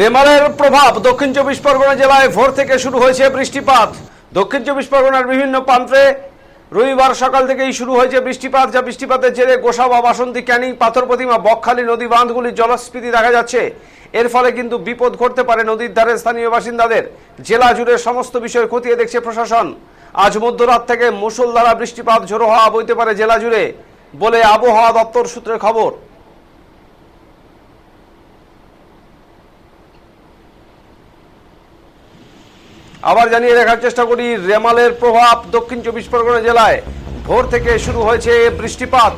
রেমালের প্রভাব দক্ষিণ চব্বিশ পরগনা জেলায় ভোর থেকে শুরু হয়েছে বৃষ্টিপাত। দক্ষিণ চব্বিশ পরগনার বিভিন্ন প্রান্তে রবিবার সকাল থেকেই শুরু হয়েছে বৃষ্টিপাত, যা বৃষ্টিপাতের জেরে গোসাবা বাসন্তী ক্যানিং, পাথর প্রতিমা, বকখালী নদী বাঁধগুলির জলস্ফীতি দেখা যাচ্ছে। এর ফলে কিন্তু বিপদ ঘটতে পারে নদীর ধারে স্থানীয় বাসিন্দাদের। জেলা জুড়ে সমস্ত বিষয় খতিয়ে দেখছে প্রশাসন। আজ মধ্যরাত থেকে মুসলধারা বৃষ্টিপাত ঝোড়ো হওয়া বইতে পারে জেলা জুড়ে। বলে আবহাওয়া দপ্তর সূত্রে খবর। আবার জানিয়ে দেখার চেষ্টা করি, রেমালের প্রভাব দক্ষিণ চব্বিশ পরগনা জেলায় ভোর থেকে শুরু হয়েছে বৃষ্টিপাত।